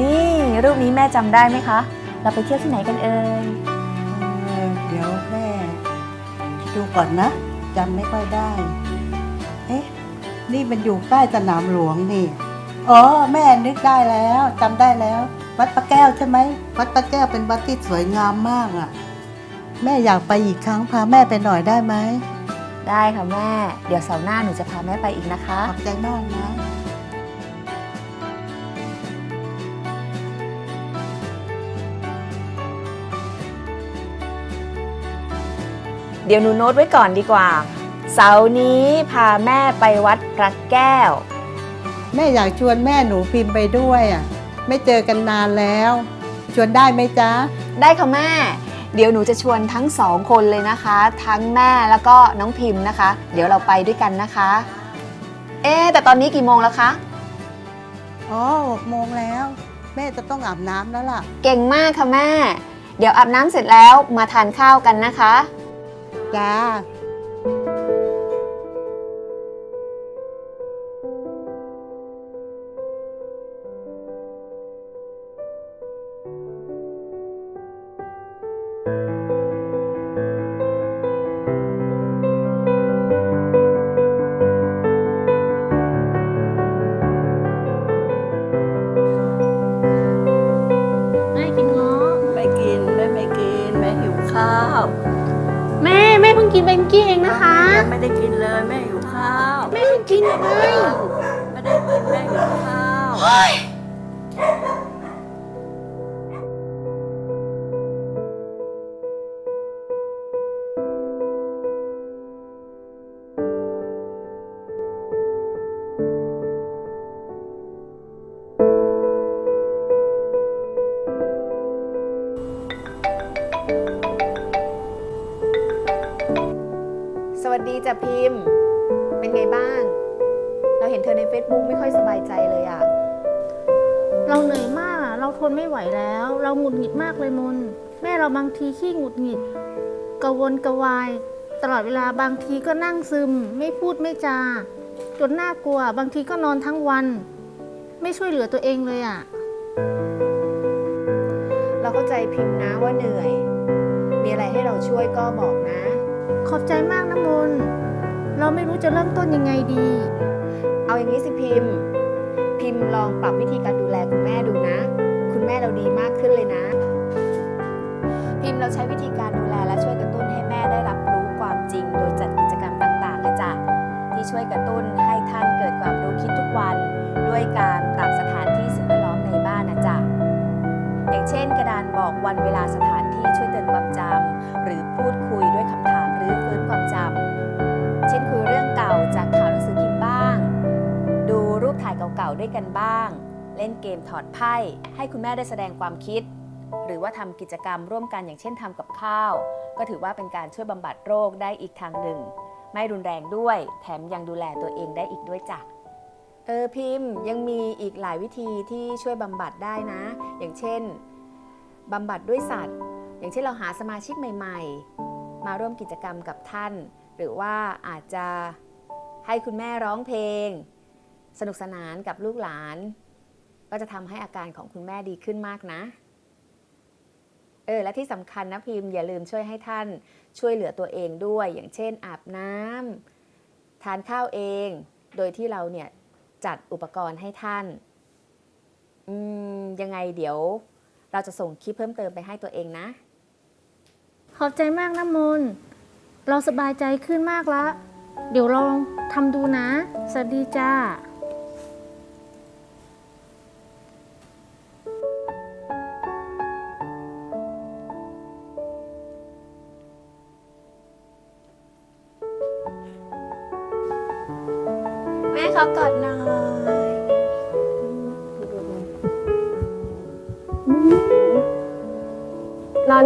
นี่รูปนี้แม่จำได้ไหมคะ เราไปเที่ยวที่ไหนกันเอ่ยเออเดี๋ยวแม่ดูก่อนนะจำไม่ค่อยได้ เอ๊ะ นี่มันอยู่ใกล้สนามหลวงนี่ อ๋อ แม่นึกได้แล้วจำได้แล้ว วัดพระแก้วใช่ไหม วัดพระแก้วเป็นวัดที่สวยงามมากอะ่ะ แม่อยากไปอีกครั้งพาแม่ไปหน่อยได้ไหม ได้ค่ะแม่ เดี๋ยวเสาร์หน้าหนูจะพาแม่ไปอีกนะคะ ขอบใจมากนะ เดี๋ยวหนูโน้ตไว้ก่อนดีกว่า เสาร์นี้พาแม่ไปวัดพระแก้ว แม่อยากชวนแม่หนูพิมพ์ไปด้วยอะไม่เจอกันนานแล้ว ชวนได้ไหมจ๊ะ ได้ค่ะแม่ เดี๋ยวหนูจะชวนทั้งสองคนเลยนะคะ ทั้งแม่แล้วก็น้องพิมพ์นะคะ เดี๋ยวเราไปด้วยกันนะคะ เอ๊ะแต่ตอนนี้กี่โมงแล้วคะ อ๋อหกโมงแล้ว แม่จะต้องอาบน้ำแล้วล่ะ เก่งมากค่ะแม่ เดี๋ยวอาบน้ำเสร็จแล้วมาทานข้าวกันนะคะ จ้าแม่กินเงาะ ไม่กินแม่ไม่กินแม่หิวข้าว แม่แม่เพิ่ง กินไปเมื่อกี้เองนะคะแม่ไม่ได้กินเลยแม่หิวข้าวแม่เพิ่งกินไปไม่ได้กินแม่หิวข้าว ดีจ้ะพิมพ์ เป็นไงบ้าง เราเห็นเธอใน Facebook ไม่ค่อยสบายใจเลยอะเราเหนื่อยมากอะเราทนไม่ไหวแล้ว เราหงุดหงิดมากเลยมน แม่เราบางทีขี้หงุดหงิดกระวนกระวาย ตลอดเวลาบางทีก็นั่งซึม ไม่พูดไม่จา จนน่ากลัว บางทีก็นอนทั้งวัน ไม่ช่วยเหลือตัวเองเลยอะเราเข้าใจพิมพ์นะว่าเหนื่อย มีอะไรให้เราช่วยก็บอกนะ ขอบใจมากนะมนเราไม่รู้จะเริ่มต้นยังไงดี เอาอย่างนี้สิพิมพ์ พิมพ์ลองปรับวิธีการดูแลคุณแม่ดูนะ คุณแม่เราดีมากขึ้นเลยนะ พิมพ์เราใช้วิธีการดูแลและช่วยกระตุ้นให้แม่ได้รับรู้ความจริง โดยจัดกิจกรรมต่างๆนะจ๊ะที่ช่วยกระตุ้น ด้วยกันบ้าง เล่นเกมถอดไพ่ให้คุณแม่ได้แสดงความคิด หรือว่าทำกิจกรรมร่วมกันอย่างเช่นทำกับข้าว ก็ถือว่าเป็นการช่วยบำบัดโรคได้อีกทางหนึ่ง ไม่รุนแรงด้วย แถมยังดูแลตัวเองได้อีกด้วยจ้ะเออพิมพ์ยังมีอีกหลายวิธีที่ช่วยบำบัดได้นะ อย่างเช่นบำบัดด้วยสัตว์ อย่างเช่นเราหาสมาชิกใหม่ ๆ มาร่วมกิจกรรมกับท่าน หรือว่าอาจจะให้คุณแม่ร้องเพลง สนุกสนานกับลูกหลาน ก็จะทำให้อาการของคุณแม่ดีขึ้นมากนะ เออและที่สำคัญนะพิมพ์อย่าลืมช่วยให้ท่านช่วยเหลือตัวเองด้วย อย่างเช่น อาบน้ำทานข้าวเอง โดยที่เราเนี่ยจัดอุปกรณ์ให้ท่าน อืมยังไงเดี๋ยวเราจะส่งคลิปเพิ่มเติมไปให้ตัวเองนะ ขอบใจมากนะมน เราสบายใจขึ้นมากละ เดี๋ยวลองทำดูนะ สวัสดีจ้า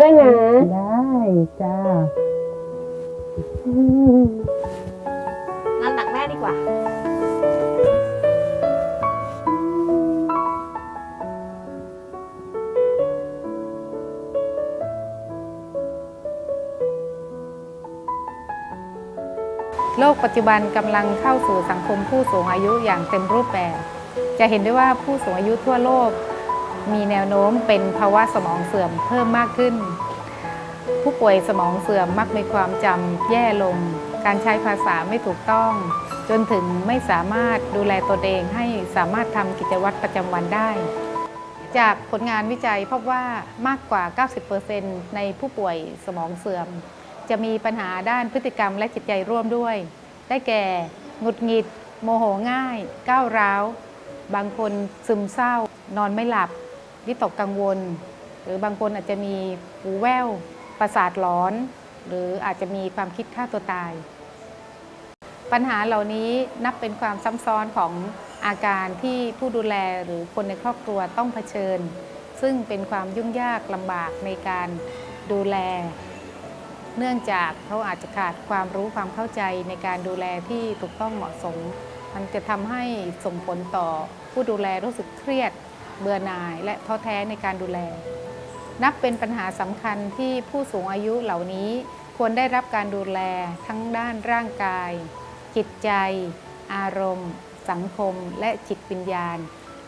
ด้วยนะ ได้จ้านอนตักแม่ดีกว่า โลกปัจจุบันกำลังเข้าสู่สังคมผู้สูงอายุอย่างเต็มรูปแบบ จะเห็นได้ว่าผู้สูงอายุทั่วโลก มีแนวโน้มเป็นภาวะสมองเสื่อมเพิ่มมากขึ้น ผู้ป่วยสมองเสื่อมมักมีความจำแย่ลง การใช้ภาษาไม่ถูกต้อง จนถึงไม่สามารถดูแลตนเองให้สามารถทำกิจวัตรประจำวันได้ จากผลงานวิจัยพบว่ามากกว่า 90%ในผู้ป่วยสมองเสื่อม จะมีปัญหาด้านพฤติกรรมและจิตใจร่วมด้วย ได้แก่หงุดหงิด โมโหง่าย ก้าวร้าวบางคนซึมเศร้า นอนไม่หลับ วิตกกังวล หรือบางคนอาจจะมีหูแว่วประสาทหลอน หรืออาจจะมีความคิดฆ่าตัวตาย ปัญหาเหล่านี้นับเป็นความซ้ำซ้อนของอาการที่ผู้ดูแลหรือคนในครอบครัวต้องเผชิญ ซึ่งเป็นความยุ่งยากลำบากในการดูแล เนื่องจากเขาอาจจะขาดความรู้ความเข้าใจในการดูแลที่ถูกต้องเหมาะสม มันจะทำให้ส่งผลต่อผู้ดูแลรู้สึกเครียด เบื่อหน่ายและท้อแท้ในการดูแล นับเป็นปัญหาสำคัญที่ผู้สูงอายุเหล่านี้ควรได้รับการดูแลทั้งด้านร่างกาย จิตใจ อารมณ์ สังคม และจิตวิญญาณ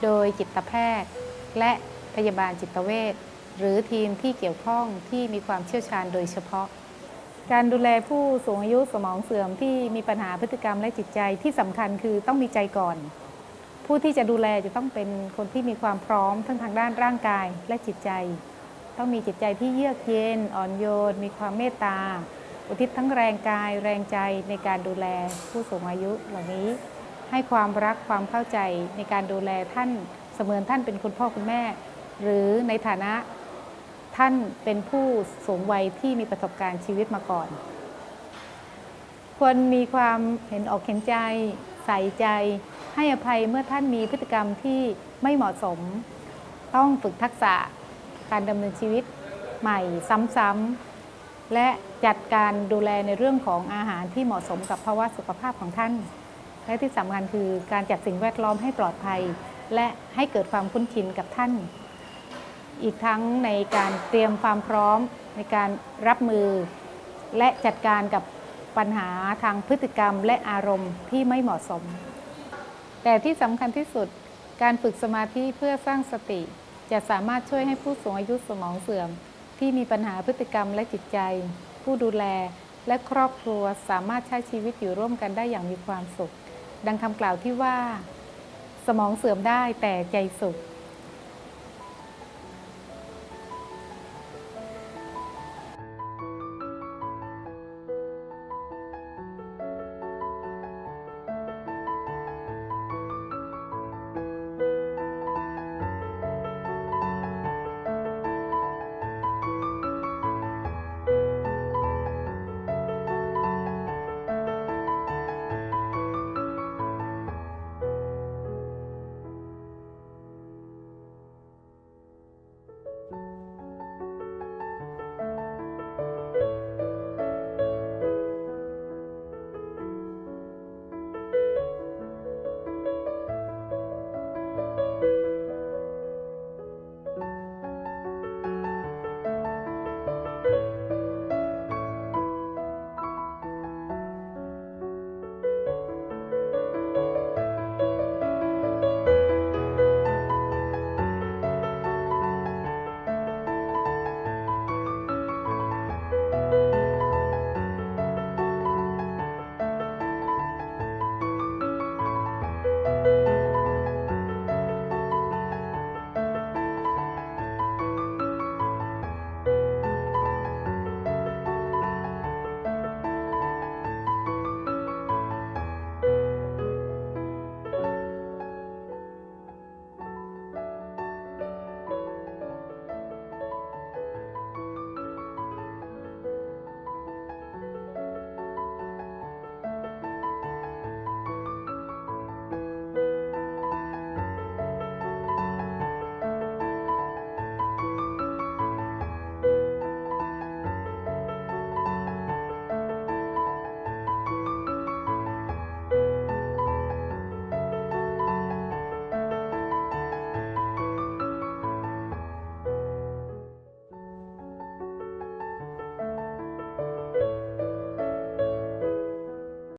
โดยจิตแพทย์ และพยาบาลจิตเวชหรือทีมที่เกี่ยวข้องที่มีความเชี่ยวชาญโดยเฉพาะ การดูแลผู้สูงอายุสมองเสื่อมที่มีปัญหาพฤติกรรมและจิตใจที่สำคัญคือต้องมีใจก่อน ผู้ที่จะดูแลจะต้องเป็นคนที่มีความพร้อมทั้งทางด้านร่างกายและจิตใจ ต้องมีจิตใจที่เยือกเย็น อ่อนโยน มีความเมตตา อุทิศทั้งแรงกายแรงใจในการดูแลผู้สูงอายุเหล่านี้ ให้ความรักความเข้าใจในการดูแลท่านเสมือนท่านเป็นคุณพ่อคุณแม่ หรือในฐานะท่านเป็นผู้สูงวัยที่มีประสบการณ์ชีวิตมาก่อน ควรมีความเห็นอกเห็นใจใส่ใจ ให้อภัยเมื่อท่านมีพฤติกรรมที่ไม่เหมาะสม ต้องฝึกทักษะการดำเนินชีวิตใหม่ซ้ำๆและจัดการดูแลในเรื่องของอาหารที่เหมาะสมกับภาวะสุขภาพของท่าน และที่สำคัญคือการจัดสิ่งแวดล้อมให้ปลอดภัย และให้เกิดความคุ้นชินกับท่าน อีกทั้งในการเตรียมความพร้อมในการรับมือ และจัดการกับปัญหาทางพฤติกรรมและอารมณ์ที่ไม่เหมาะสม แต่ที่สำคัญที่สุดการฝึกสมาธิเพื่อสร้างสติ จะสามารถช่วยให้ผู้สูงอายุสมองเสื่อม ที่มีปัญหาพฤติกรรมและจิตใจ ผู้ดูแลและครอบครัวสามารถใช้ชีวิตอยู่ร่วมกันได้อย่างมีความสุข ดังคำกล่าวที่ว่า สมองเสื่อมได้แต่ใจสุข